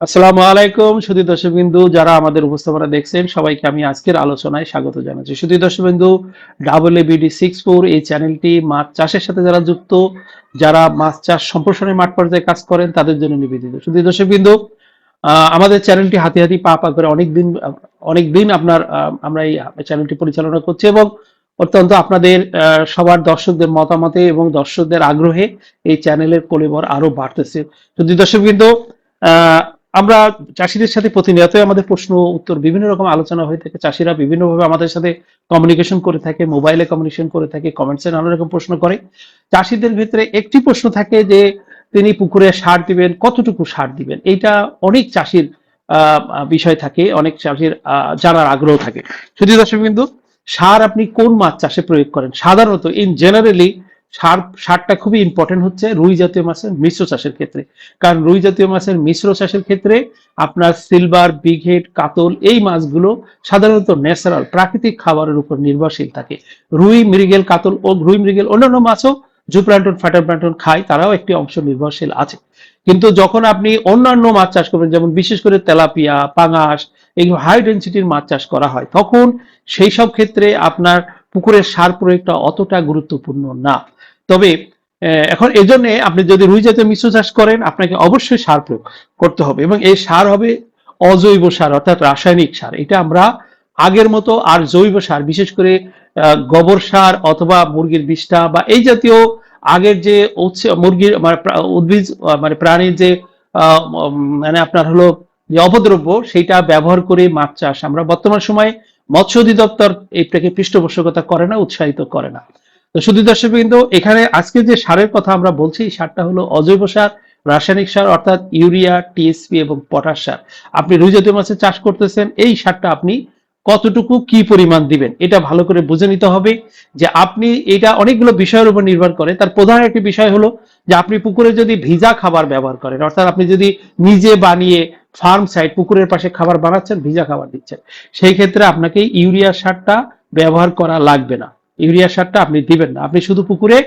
আসসালামু আলাইকুম সুধী দর্শকবিন্দু যারা আমাদের উপস্থাপনা দেখছেন সবাইকে আমি আজকের আলোচনায় স্বাগত জানাচ্ছি। সুধী দর্শকবিন্দু double A BD six four এই চ্যানেলটি মাছ চাষের সাথে যারা যুক্ত যারা মাছ চাষ সম্প্রসারণের মাঠ পর্যায়ে কাজ করেন তাদের জন্য নিবেদিত। সুধী দর্শকবিন্দু আমাদের চ্যানেলটি হাতে হাতে পা পা করে অনেক দিন অনেক দিন আপনার আমরা এই চ্যানেলটি পরিচালনা করছি এবং অত্যন্ত আপনাদের সবার দর্শকদের মতামতে এবং দর্শকদের আগ্রহে এই চ্যানেলের কলিবর আরও বাড়তেছে। যদি আহ, আমরা চাষিদের সাথে প্রতিনিয়তই আমাদের প্রশ্ন, উত্তর, বিভিন্ন রকম আলোচনা হয়ে থাকে। চাষিরা বিভিন্নভাবে আমাদের সাথে কমিউনিকেশন করে থাকে মোবাইলে কমিউনিকেশন করে থাকে কমেন্টসে নানা রকম প্রশ্ন করে। চাষিদের ভিতরে একটি প্রশ্ন থাকে যে, তিনি পুকুরে সার দিবেন, কতটুকু সার দিবেন? এইটা অনেক চাষির বিষয় থাকে, অনেক চাষির জানার আগ্রহ থাকে। শুধু দর্শক বিন্দু সার আপনি কোন মাছ চাষে প্রয়োগ করেন? সাধারণত ইন জেনারেলি সার, সারটা খুবই ইম্পর্টেন্ট হচ্ছে রুই জাতীয় মাছের মিশ্র চাষের ক্ষেত্রে। কারণ রুই জাতীয় মাছের মিশ্র চাষের ক্ষেত্রে আপনার সিলভার বিঘেট কাতল এই মাছগুলো সাধারণত ন্যাচারাল প্রাকৃতিক খাবারের উপর নির্ভরশীল থাকে। রুই, মৃগেল, কাতল ও রুই, মৃগেল অন্যান্য মাছও জুপ্লান্টন ফাইটোপ্লান্টন খায়, তারাও একটি অংশ নির্ভরশীল আছে। কিন্তু যখন আপনি অন্যান্য মাছ চাষ করবেন, যেমন বিশেষ করে তেলাপিয়া, পাঙাশ এই হাই ডেন্সিটির মাছ চাষ করা হয়, তখন সেই সব ক্ষেত্রে আপনার পুকুরের সার প্রয়োগটা অতটা গুরুত্বপূর্ণ না। তবে এখন এজন্য আপনি যদি রুই জাতীয় মিশ্র চাষ করেন, আপনাকে অবশ্যই সার প্রয়োগ করতে হবে এবং এই সার হবে অজৈব সার, অর্থাৎ রাসায়নিক সার। এটা আমরা আগের মতো আর জৈব সার, বিশেষ করে গোবর সার অথবা মুরগির বিষ্ঠা বা এই জাতীয় আগের যে মুরগির মানে উদ্ভিদ মানে প্রাণীর যে মানে আপনার হলো যে অপদ্রব্য সেটা ব্যবহার করে মাছ চাষ। আমরা বর্তমান সময়ে মৎস্য অধিদপ্তর এটাকে পৃষ্ঠপোষকতা করে না, উৎসাহিত করে না। তো শুধু দর্শক কিন্তু এখানে আজকে যে সারের কথা আমরা বলছি, এই সারটা হলো অজৈব সার, রাসায়নিক সার, অর্থাৎ ইউরিয়া, টিএসপি এবং পটাশ সার। আপনি রুই জাতীয় মাছের চাষ করতেছেন, এই সারটা আপনি কতটুকু কি পরিমাণ দিবেন? এটা ভালো করে বুঝে নিতে হবে যে আপনি এটা অনেকগুলো বিষয়ের উপর নির্ভর করে। তার প্রধান একটি বিষয় হলো যে আপনি পুকুরে যদি ভিজা খাবার ব্যবহার করেন, অর্থাৎ আপনি যদি নিজে বানিয়ে ফার্ম সাইড পুকুরের পাশে খাবার বানাচ্ছেন, ভিজা খাবার দিচ্ছেন, সেই ক্ষেত্রে আপনাকে ইউরিয়া সারটা ব্যবহার করা লাগবে না। ইউরিয়া সারটা আপনি দিবেন না। আপনি শুধু পুকুরে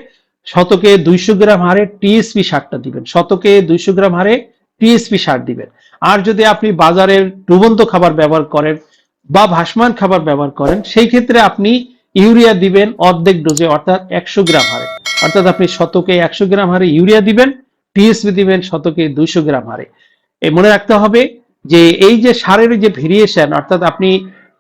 শতকে দুইশো গ্রাম হারে টিএসপি সারটা দিবেন। শতকে দুইশো গ্রাম হারে টিএসপি সার দিবেন। আর যদি আপনি বাজারের ডুবন্ত খাবার ব্যবহার করেন বা ভাসমান খাবার ব্যবহার করেন, সেই ক্ষেত্রে আপনি ইউরিয়া দিবেন অর্ধেক ডোজে, অর্থাৎ একশো গ্রাম হারে। অর্থাৎ আপনি শতকে একশো গ্রাম হারে ইউরিয়া দিবেন টিএসপি দিবেন শতকে দুইশো গ্রাম হারে। মনে রাখতে হবে যে এই যে সারের যে ভেরিয়েশন অর্থাৎ আপনি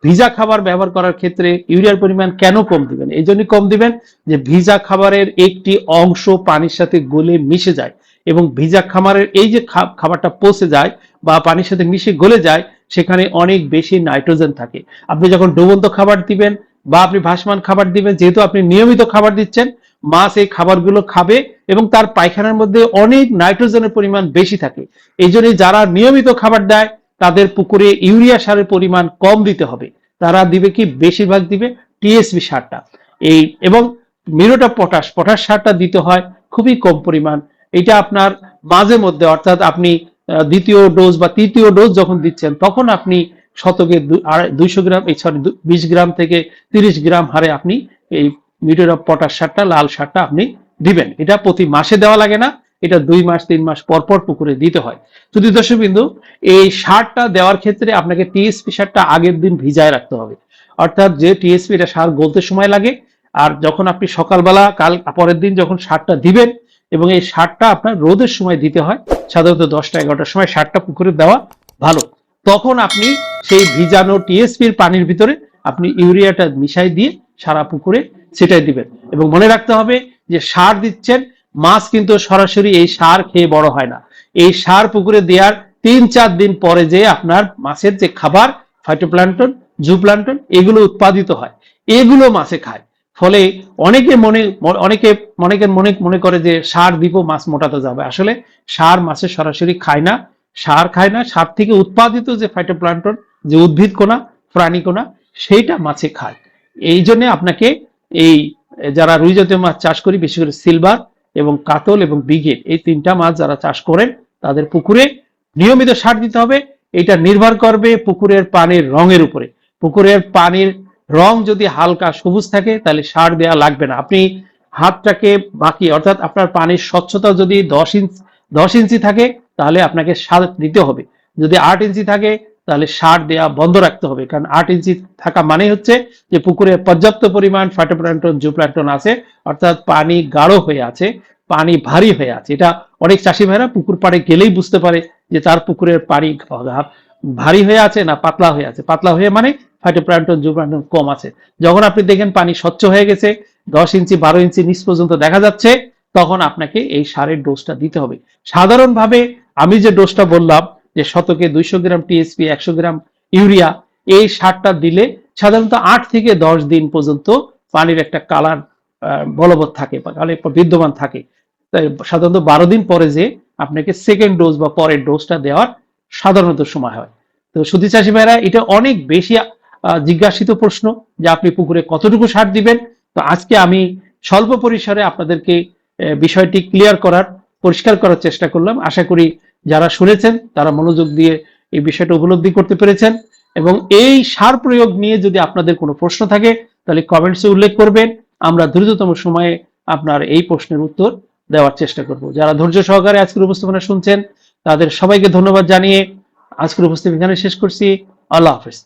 ভিজা খাবার ব্যবহার করার ক্ষেত্রে ইউরিয়ার পরিমাণ কেন কম দিবেন? এই জন্যই কম দিবেন যে ভিজা খাবারের একটি অংশ পানির সাথে গলে মিশে যায় এবং ভিজা খাবারের এই যে খাবারটা পচে যায় বা পানির সাথে মিশে গলে যায় সেখানে অনেক বেশি নাইট্রোজেন থাকে। আপনি যখন ডুবন্ত খাবার দিবেন বা আপনি ভাসমান খাবার দিবেন, যেহেতু আপনি নিয়মিত খাবার দিচ্ছেন মাছ এই খাবারগুলো খাবে এবং তার পায়খানার মধ্যে অনেক নাইট্রোজেনের পরিমাণ বেশি থাকে। এই জন্য যারা নিয়মিত খাবার দেয়, তাদের পুকুরে ইউরিয়া সারের পরিমাণ কম দিতে হবে। তারা দিবে কি? বেশিরভাগ দিবে টিএসবি সারটা। এই এবং মিরোটা পটাশ পটাশ সারটা দিতে হয় খুবই কম পরিমাণ। এটা আপনার মাঝে মধ্যে, অর্থাৎ আপনি দ্বিতীয় ডোজ বা তৃতীয় ডোজ যখন দিচ্ছেন, তখন আপনি শতকে দুইশো গ্রাম, এই সরি বিশ গ্রাম থেকে তিরিশ গ্রাম হারে আপনি এই মিটোর অফ পটাশ সারটা, লাল সারটা আপনি দিবেন। এটা প্রতি মাসে দেওয়া লাগে না, এটা দুই মাস, তিন মাস পর পর পুকুরে দিতে হয়। শুধু দর্শক বিন্দু এই সারটা দেওয়ার ক্ষেত্রে আপনাকে টিএসপি সারটা আগের দিন ভিজায় রাখতে হবে। অর্থাৎ যে টিএসপি এটা সার গলতে সময় লাগে, আর যখন আপনি সকালবেলা, কাল, পরের দিন যখন সারটা দিবেন এবং এই সারটা আপনার রোদের সময় দিতে হয়। সাধারণত দশটা, এগারোটার সময় সারটা পুকুরে দেওয়া ভালো। তখন আপনি সেই ভিজানো টিএসপির পানির ভিতরে আপনি ইউরিয়াটা মিশাই দিয়ে সারা পুকুরে সেটাই দিবেন। এবং মনে রাখতে হবে যে সার দিচ্ছেন, মাছ কিন্তু সরাসরি এই সার খেয়ে বড় হয় না। এই সার পুকুরে দেওয়ার তিন চার দিন পরে যে আপনার মাছের যে খাবার ফাইটোপ্লান্টন জুপ্লান্টন এগুলো উৎপাদিত হয়। এগুলো মাছে খায়। ফলে অনেকে মনে, অনেকে অনেকের মনে মনে করে যে সার দিব, মাছ মোটাতে যাবে। আসলে সার মাছে সরাসরি খায় না। সার খায় না। সার থেকে উৎপাদিত যে ফাইটোপ্লান্টন যে উদ্ভিদ কোনা প্রাণী কোনা সেইটা মাছে খায়। এই জন্য আপনাকে এই, যারা রুই জাতীয় মাছ চাষ করি, বিশেষ করে সিলভার এবং কাতল এবং বিগেট এই তিনটা মাছ যারা চাষ করেন, তাদের পুকুরে নিয়মিত সার দিতে হবে। এটা নির্ভর করবে পুকুরের পানির রঙের উপরে। পুকুরের পানির রং যদি হালকা সবুজ থাকে, তাহলে সার দেওয়া লাগবে না। আপনি হাতটাকে বাকি, অর্থাৎ আপনার পানির স্বচ্ছতা যদি দশ ইঞ্চ, দশ ইঞ্চি থাকে, তাহলে আপনাকে সার দিতে হবে। যদি আট ইঞ্চি থাকে, তাহলে সার দেওয়া বন্ধ রাখতে হবে। কারণ আট ইঞ্চি থাকা মানে হচ্ছে যে পুকুরে পর্যাপ্ত পরিমাণ ফাইটোপ্ল্যান্টন জুপ্ল্যান্টন আছে, অর্থাৎ পানি গাঢ় হয়ে আছে, পানি ভারী হয়ে আছে। এটা অনেক চাষি ভাইরা পুকুর পাড়ে গেলেই বুঝতে পারে যে তার পুকুরের পানি ভারী হয়ে আছে না পাতলা হয়ে আছে। পাতলা হয়ে মানে ফাইটোপ্ল্যান্টন জুপ্ল্যান্টন কম আছে। যখন আপনি দেখেন পানি স্বচ্ছ হয়ে গেছে, দশ ইঞ্চি, বারো ইঞ্চি নিচ পর্যন্ত দেখা যাচ্ছে, তখন আপনাকে এই সারের ডোজটা দিতে হবে। সাধারণভাবে আমি যে ডোজটা বললাম, যে শতকে দুইশো গ্রাম টিএসপি একশো গ্রাম ইউরিয়া, এই সারটা দিলে সাধারণত আট থেকে দশ দিন পর্যন্ত পানির একটা কালার বলবৎ থাকে, বা বিদ্যমান থাকে। সাধারণত বারো দিন পরে যে আপনাকে সেকেন্ড ডোজ বা পরের ডোজটা দেওয়ার সাধারণত সময় হয়। তো সুধী চাষি ভাইরা, এটা অনেক বেশি জিজ্ঞাসিত প্রশ্ন যে আপনি পুকুরে কতটুকু সার দিবেন? তো আজকে আমি স্বল্প পরিসরে আপনাদেরকে বিষয়টি ক্লিয়ার করার, পরিষ্কার করার চেষ্টা করলাম। আশা করি যারা শুনেছেন, তারা মনোযোগ দিয়ে এই বিষয়টা উপলব্ধি করতে পেরেছেন। এবং এই সার প্রয়োগ নিয়ে যদি আপনাদের কোনো প্রশ্ন থাকে, তাহলে কমেন্টসে উল্লেখ করবেন। আমরা দ্রুততম সময়ে আপনার এই প্রশ্নের উত্তর দেওয়ার চেষ্টা করব। যারা ধৈর্য সহকারে আজকের উপস্থাপনা শুনছেন, তাদের সবাইকে ধন্যবাদ জানিয়ে আজকের উপস্থিতি এখানে শেষ করছি। আল্লাহ হাফেজ।